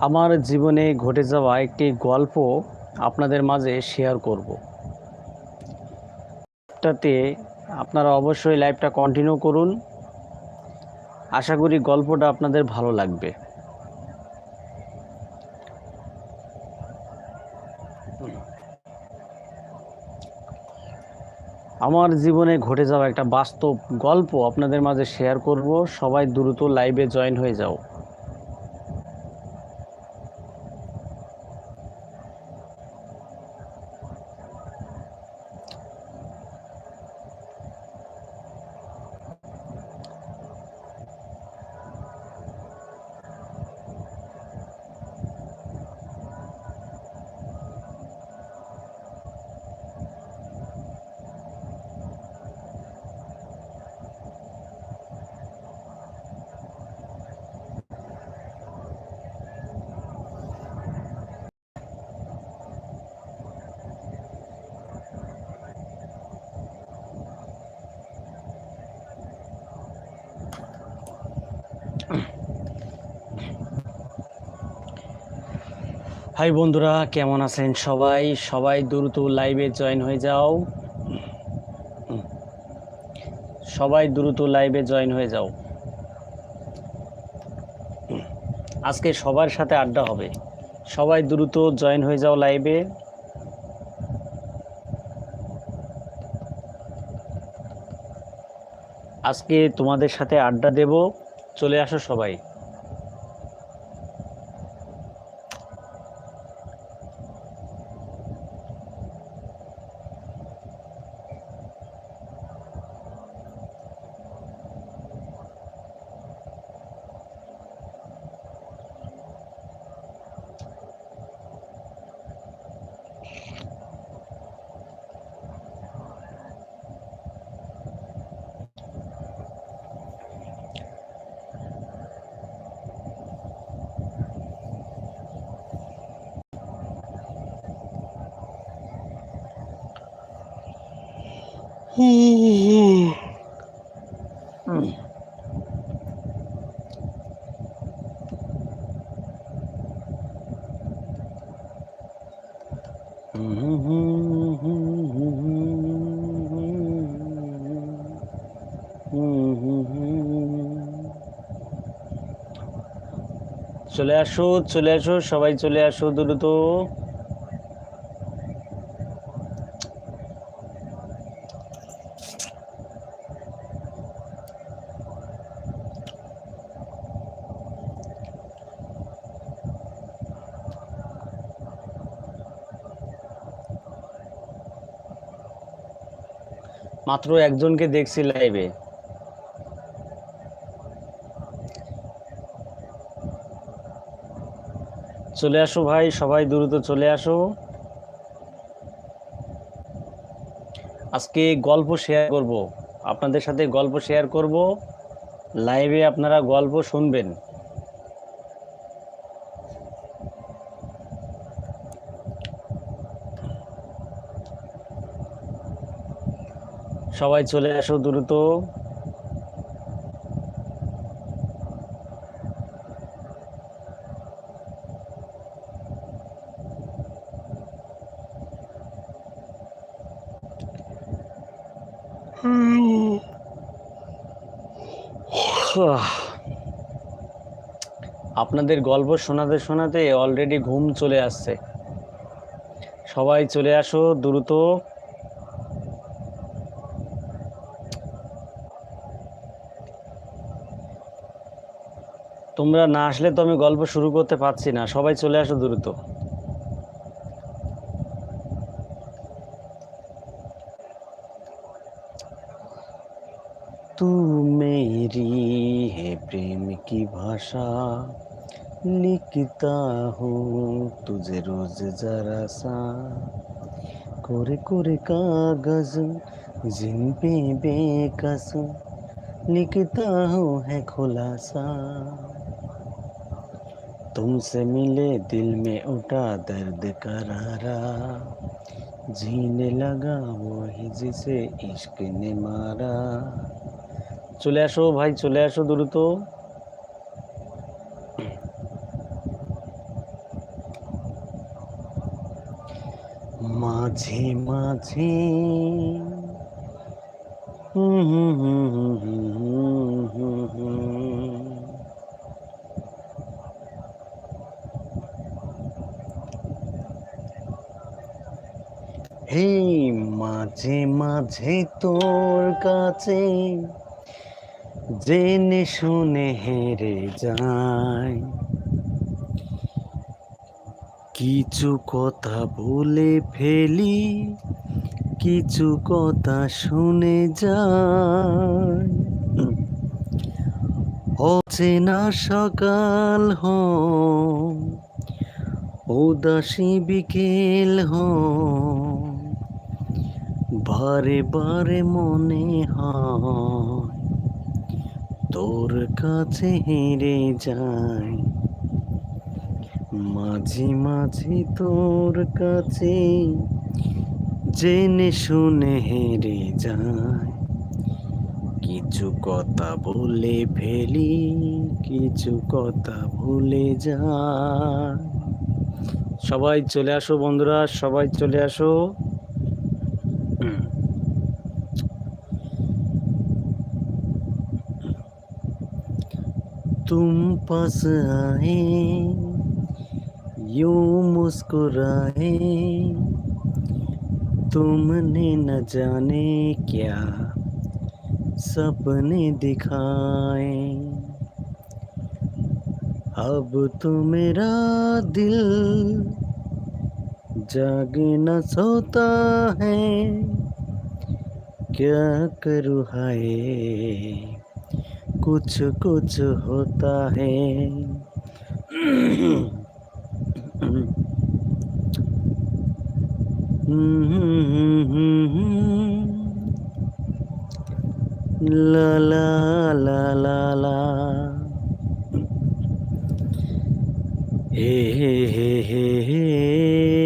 আমার জীবনে ঘটে যাওয়া একটি গল্প আপনাদের মাঝে শেয়ার করব। তাতে আপনারা অবশ্যই লাইভটা কন্টিনিউ করুন। আশা করি গল্পটা আপনাদের ভালো লাগবে। আমার জীবনে ঘটে যাওয়া একটা বাস্তব গল্প আপনাদের মাঝে শেয়ার করব। সবাই দ্রুত লাইভে জয়েন হয়ে যাও। হাই বন্ধুরা, কেমন আছেন সবাই? সবাই দ্রুত লাইভে জয়েন হয়ে যাও। সবাই দ্রুত লাইভে জয়েন হয়ে যাও। আজকে সবার সাথে আড্ডা হবে। সবাই দ্রুত জয়েন হয়ে যাও লাইভে আজকে তোমাদের সাথে আড্ডা দেব। চলে আসো সবাই। চলে আসো চলে আসো সবাই চলে আসো দ্রুত। মাত্র একজনকে দেখছি লাইভে চলে আসো ভাই, সবাই দ্রুত চলে আসো। আজকে গল্প শেয়ার করব। আপনাদের সাথে গল্প শেয়ার করব। লাইভে আপনারা গল্প শুনবেন। সবাই চলে আসো দ্রুত। আপনাদের গল্প শোনাতে শোনাতে অলরেডি ঘুম চলে আসছে। সবাই চলে আসো দ্রুত। তোমরা না আসলে তো আমি গল্প শুরু করতে পারছি না সবাই চলে আসো দ্রুত तू मेरी है प्रेम की भाषा लिखता हूँ तुझे रोज जरा सा कोरे कोरे कागज जिन पे बेकस लिखता हूँ है खुलासा तुमसे मिले दिल में उठा दर्द करारा जीने लगा वो ही जिसे इश्क ने मारा চলে আসো ভাই চলে আসো দ্রুত মাঝে মাঝে হুম হুম হুম হুম হুম হুম হে মাঝে মাঝে তোর কাছে জেনে শুনে হেরে যায় কিছু কথা বলে ফেলি, কিছু কথা শুনে যায় হচ্ছে না সকাল হ উদাসী বিকেল হ বারে বারে মনে হয় তোর কাছে হেরে যায় মাঝে মাঝে তোর কাছে জেনে শুনে হেরে যায় কিছু কথা বলে ফেলি, কিছু কথা ভুলে যায় সবাই চলে আসো বন্ধুরা, সবাই চলে আসো। तुम पास आए, यूँ मुस्कुराए, तुमने न जाने क्या सपने दिखाए। अब तो मेरा दिल जाग न सोता है। क्या करूँ हाय? कुछ कुछ होता है। ला ला ला ला ला। हे हे हे हे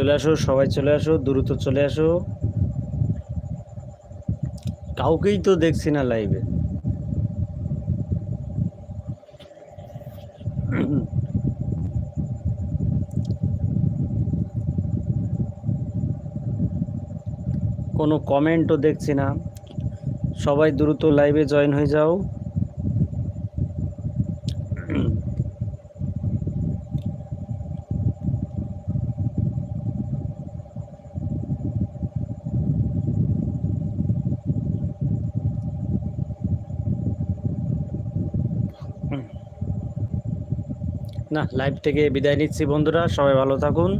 চলে আসো, সবাই চলে আসো, দ্রুত চলে আসো। কাউকেই তো দেখছি না লাইভে কোনো কমেন্টও দেখছি না। সবাই দ্রুত লাইভে জয়েন হয়ে যাও। না লাইভ থেকে বিদায় নিচ্ছি বন্ধুরা সবাই ভালো থাকুন।